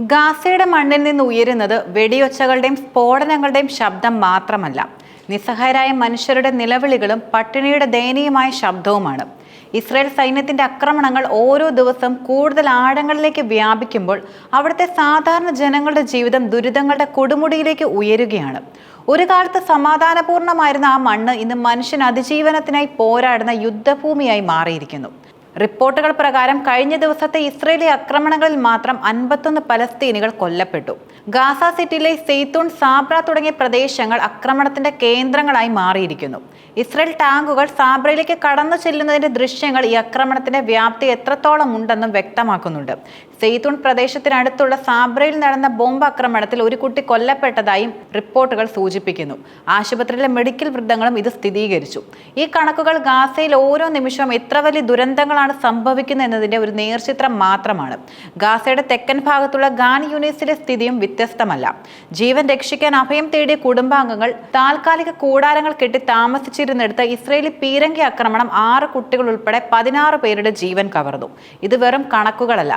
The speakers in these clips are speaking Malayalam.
ഗാസയുടെ മണ്ണിൽ നിന്ന് ഉയരുന്നത് വെടിയൊച്ചകളുടെയും സ്ഫോടനങ്ങളുടെയും ശബ്ദം മാത്രമല്ല. നിസ്സഹായരായ മനുഷ്യരുടെ നിലവിളികളും പട്ടിണിയുടെ ദയനീയമായ ശബ്ദവുമാണ്. ഇസ്രായേൽ സൈന്യത്തിന്റെ ആക്രമണങ്ങൾ ഓരോ ദിവസം കൂടുതൽ ആഴങ്ങളിലേക്ക് വ്യാപിക്കുമ്പോൾ അവിടുത്തെ സാധാരണ ജനങ്ങളുടെ ജീവിതം ദുരിതങ്ങളുടെ കൊടുമുടിയിലേക്ക് ഉയരുകയാണ്. ഒരു കാലത്ത് സമാധാനപൂർണമായിരുന്ന ആ മണ്ണ് ഇന്ന് മനുഷ്യൻ അതിജീവനത്തിനായി പോരാടുന്ന യുദ്ധഭൂമിയായി മാറിയിരിക്കുന്നു. റിപ്പോർട്ടുകൾ പ്രകാരം കഴിഞ്ഞ ദിവസത്തെ ഇസ്രയേലി ആക്രമണങ്ങളിൽ മാത്രം അൻപത്തൊന്ന് പലസ്തീനികൾ കൊല്ലപ്പെട്ടു. ഗാസ സിറ്റിയിലെ സെയ്തൂൺ സാബ്ര തുടങ്ങിയ പ്രദേശങ്ങൾ ആക്രമണത്തിന്റെ കേന്ദ്രങ്ങളായി മാറിയിരിക്കുന്നു. ഇസ്രയേൽ ടാങ്കുകൾ സാബ്രയിലേക്ക് കടന്നു ചെല്ലുന്നതിന്റെ ദൃശ്യങ്ങൾ ഈ ആക്രമണത്തിന്റെ വ്യാപ്തി എത്രത്തോളം ഉണ്ടെന്നും വ്യക്തമാക്കുന്നുണ്ട്. സെയ്ത്തൂൺ പ്രദേശത്തിനടുത്തുള്ള സാബ്രയിൽ നടന്ന ബോംബ് ആക്രമണത്തിൽ ഒരു കുട്ടി കൊല്ലപ്പെട്ടതായും റിപ്പോർട്ടുകൾ സൂചിപ്പിക്കുന്നു. ആശുപത്രിയിലെ മെഡിക്കൽ വൃദ്ധങ്ങളും ഇത് സ്ഥിരീകരിച്ചു. ഈ കണക്കുകൾ ഗാസയിൽ ഓരോ നിമിഷവും എത്ര വലിയ ദുരന്തങ്ങളാണ് സംഭവിക്കുന്നത് എന്നതിന്റെ ഒരു നേർചിത്രം മാത്രമാണ്. ഗാസയുടെ തെക്കൻ ഭാഗത്തുള്ള ഗാൻ യൂണിസിലെ സ്ഥിതിയും വ്യത്യസ്തമല്ല. ജീവൻ രക്ഷിക്കാൻ അഭയം തേടിയ കുടുംബാംഗങ്ങൾ താൽക്കാലിക കൂടാരങ്ങൾ കെട്ടി താമസിച്ചിരുന്നിടത്ത് ഇസ്രയേലി പീരങ്കി ആക്രമണം ആറ് കുട്ടികൾ ഉൾപ്പെടെ പതിനാറ് പേരുടെ ജീവൻ കവർന്നു. ഇത് വെറും കണക്കുകളല്ല.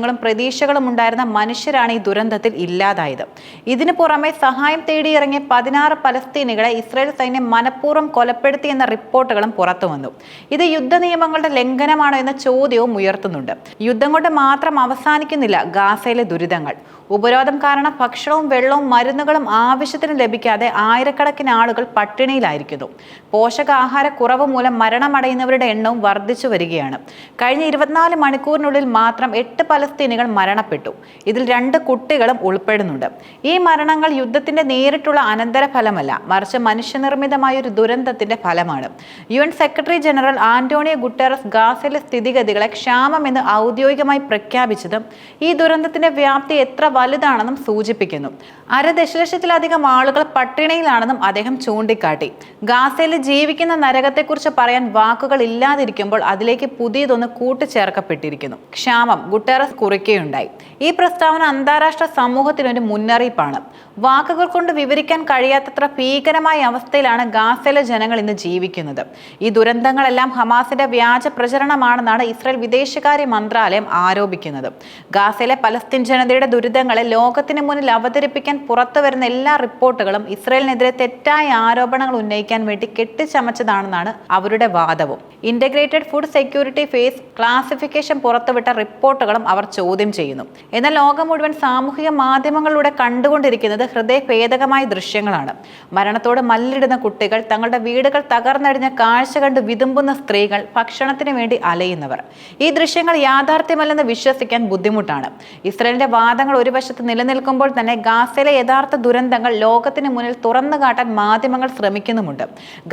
സ്വപ്നങ്ങളും പ്രതീക്ഷകളും ഉണ്ടായിരുന്ന മനുഷ്യരാണ് ഈ ദുരന്തത്തിൽ ഇല്ലാതായത്. ഇതിനു പുറമെ സഹായം തേടിയിറങ്ങിയ പതിനാറ് പലസ്തീനികളെ ഇസ്രായേൽ സൈന്യം മനഃപൂർവം കൊലപ്പെടുത്തിയെന്ന റിപ്പോർട്ടുകളും പുറത്തു വന്നു. ഇത് യുദ്ധ നിയമങ്ങളുടെ ലംഘനമാണോ എന്ന ചോദ്യവും ഉയർത്തുന്നുണ്ട്. യുദ്ധം കൊണ്ട് മാത്രം അവസാനിക്കുന്നില്ല ഗാസയിലെ ദുരിതങ്ങൾ. ഉപരോധം കാരണം ഭക്ഷണവും വെള്ളവും മരുന്നുകളും ആവശ്യത്തിന് ലഭിക്കാതെ ആയിരക്കണക്കിന് ആളുകൾ പട്ടിണിയിലായിരിക്കുന്നു. പോഷകാഹാര കുറവ് മൂലം മരണമടയുന്നവരുടെ എണ്ണവും വർദ്ധിച്ചു വരികയാണ്. കഴിഞ്ഞ ഇരുപത്തിനാല് മണിക്കൂറിനുള്ളിൽ മാത്രം എട്ട് പലസ്തീനികൾ മരണപ്പെട്ടു. ഇതിൽ രണ്ട് കുട്ടികളും ഉൾപ്പെടുന്നുണ്ട്. ഈ മരണങ്ങൾ യുദ്ധത്തിന്റെ നേരിട്ടുള്ള അനന്തരഫലമല്ല മറിച്ച് മനുഷ്യനിർമ്മിതമായ ഒരു ദുരന്തത്തിന്റെ ഫലമാണ്. U N secretary general Antonio Guterres ഗാസയിലെ സ്ഥിതിഗതികളെ ക്ഷാമമെന്ന് ഔദ്യോഗികമായി പ്രഖ്യാപിച്ചതും ഈ ദുരന്തത്തിന്റെ വ്യാപ്തി എത്ര വലുതാണെന്നും സൂചിപ്പിക്കുന്നു. അര ദശലക്ഷത്തിലധികം ആളുകൾ പട്ടിണിയിലാണെന്നും അദ്ദേഹം ചൂണ്ടിക്കാട്ടി. ഗാസയിൽ ജീവിക്കുന്ന നരകത്തെക്കുറിച്ച് പറയാൻ വാക്കുകൾ ഇല്ലാതിരിക്കുമ്പോൾ അതിലേക്ക് പുതിയതൊന്ന് കൂട്ടിച്ചേർക്കപ്പെട്ടിരിക്കുന്നു. ക്ഷാമം ഗുട്ടേറസ് കുറിക്കുകയുണ്ടായി. ഈ പ്രസ്താവന അന്താരാഷ്ട്ര സമൂഹത്തിനൊരു മുന്നറിയിപ്പാണ്. വാക്കുകൾ കൊണ്ട് വിവരിക്കാൻ കഴിയാത്തത്ര ഭീകരമായ അവസ്ഥയിലാണ് ഗാസയിലെ ജനങ്ങൾ ഇന്ന് ജീവിക്കുന്നത്. ഈ ദുരന്തങ്ങളെല്ലാം ഹമാസിന്റെ വ്യാജ പ്രചരണമാണെന്നാണ് ഇസ്രായേൽ വിദേശകാര്യ മന്ത്രാലയം ആരോപിക്കുന്നത്. ഗാസയിലെ പലസ്തീൻ ജനതയുടെ ദുരിതങ്ങളെ ലോകത്തിന് മുന്നിൽ അവതരിപ്പിക്കാൻ പുറത്തു വരുന്ന എല്ലാ റിപ്പോർട്ടുകളും ഇസ്രായേലിനെതിരെ തെറ്റായ ആരോപണങ്ങൾ ഉന്നയിക്കാൻ വേണ്ടി കെട്ടിച്ചമച്ചതാണെന്നാണ് അവരുടെ വാദവും. Integrated food security phase classification പുറത്തുവിട്ട റിപ്പോർട്ടുകളും അവർ ചോദ്യം ചെയ്യുന്നു. എന്നാൽ ലോകം മുഴുവൻ സാമൂഹിക മാധ്യമങ്ങളിലൂടെ കണ്ടുകൊണ്ടിരിക്കുന്നത് ഹൃദയഭേദകമായ ദൃശ്യങ്ങളാണ്. മരണത്തോട് മല്ലിടുന്ന കുട്ടികൾ തങ്ങളുടെ വീടുകൾ തകർന്നടിഞ്ഞ കാഴ്ച കണ്ട് വിതുമ്പുന്ന സ്ത്രീകൾ ഭക്ഷണത്തിന് വേണ്ടി അലയുന്നവർ. ഈ ദൃശ്യങ്ങൾ യാഥാർത്ഥ്യമല്ലെന്ന് വിശ്വസിക്കാൻ ബുദ്ധിമുട്ടാണ്. ഇസ്രയേലിന്റെ വാദങ്ങൾ ഒരു വശത്ത് നിലനിൽക്കുമ്പോൾ തന്നെ ഗാസയിലെ യഥാർത്ഥ ദുരന്തങ്ങൾ ലോകത്തിന് മുന്നിൽ തുറന്നു കാട്ടാൻ മാധ്യമങ്ങൾ ശ്രമിക്കുന്നുമുണ്ട്.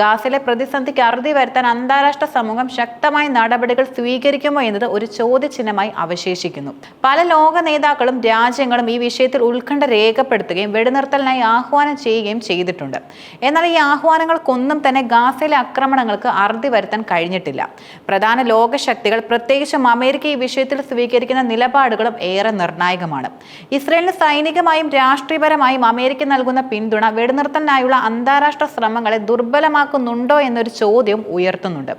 ഗാസയിലെ പ്രതിസന്ധിക്ക് അറുതി വരുത്താൻ അന്താരാഷ്ട്ര സമൂഹം ശക്തമായ നടപടികൾ സ്വീകരിക്കുമോ എന്നത് ഒരു ചോദ്യചിഹ്നമായി അവശേഷിക്കുന്നു. പല ലോക നേതാക്കളും രാജ്യങ്ങളും ഈ വിഷയത്തിൽ ഉത്കണ്ഠ രേഖപ്പെടുത്തുകയും വെടിനിർത്തലിനായി ആഹ്വാനം ചെയ്യുകയും ചെയ്തിട്ടുണ്ട്. എന്നാൽ ഈ ആഹ്വാനങ്ങൾക്കൊന്നും തന്നെ ഗാസയിലെ ആക്രമണങ്ങൾക്ക് അറുതി വരുത്താൻ കഴിഞ്ഞിട്ടില്ല. പ്രധാന ലോകശക്തികൾ പ്രത്യേകിച്ചും അമേരിക്ക ഈ വിഷയത്തിൽ സ്വീകരിക്കുന്ന നിലപാടുകളും ഏറെ നിർണായകമാണ്. ഇസ്രയേലിന് സൈനികമായും രാഷ്ട്രീയപരമായും അമേരിക്ക നൽകുന്ന പിന്തുണ വെടിനിർത്തലിനായുള്ള അന്താരാഷ്ട്ര ശ്രമങ്ങളെ ദുർബലമാക്കുന്നുണ്ടോ എന്നൊരു ചോദ്യം ഉയർത്തുന്നുണ്ട്.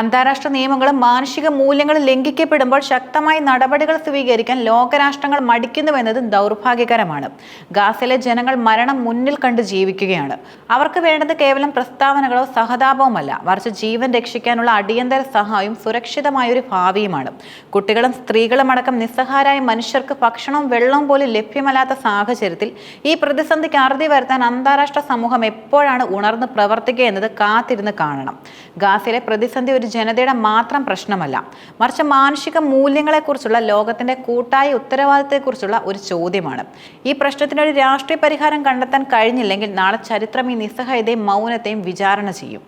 അന്താരാഷ്ട്ര നിയമങ്ങളും മാനുഷിക മൂല്യങ്ങളും ലംഘിക്കപ്പെടുമ്പോൾ ശക്തമായ നടപടികൾ സ്വീകരിക്കാൻ ലോകരാഷ്ട്രങ്ങൾ മടിക്കുന്നുവെന്നത് ദൗർഭാഗ്യകരമാണ്. ഗാസയിലെ ജനങ്ങൾ മരണം മുന്നിൽ കണ്ട് ജീവിക്കുകയാണ്. അവർക്ക് വേണ്ടത് കേവലം പ്രസ്താവനകളോ സഹതാപവുമല്ല. മറിച്ച് ജീവൻ രക്ഷിക്കാനുള്ള അടിയന്തര സഹായവും സുരക്ഷിതമായ ഒരു ഭാവിയുമാണ്. കുട്ടികളും സ്ത്രീകളും അടക്കം നിസ്സഹാരായ മനുഷ്യർക്ക് ഭക്ഷണവും വെള്ളവും പോലും ലഭ്യമല്ലാത്ത സാഹചര്യത്തിൽ ഈ പ്രതിസന്ധിക്ക് അറുതി വരുത്താൻ അന്താരാഷ്ട്ര സമൂഹം എപ്പോഴാണ് ഉണർന്ന് പ്രവർത്തിക്കുക എന്നത് കാത്തിരുന്ന് കാണണം. ഗാസയിലെ പ്രതിസന്ധി ഒരു ജനതയുടെ മാത്രം പ്രശ്നമല്ല. മറിച്ച് മാനുഷിക മൂല്യങ്ങളെക്കുറിച്ചുള്ള ലോകത്തിന്റെ കൂട്ടായ ഉത്തരവാദിത്തത്തെക്കുറിച്ചുള്ള ഒരു ചോദ്യമാണ്. ഈ പ്രശ്നത്തിന് ഒരു രാഷ്ട്രീയ പരിഹാരം കണ്ടെത്താൻ കഴിഞ്ഞില്ലെങ്കിൽ നാളെ ചരിത്രം ഈ നിസ്സഹായതയും മൗനത്തെയും വിചാരണ ചെയ്യും.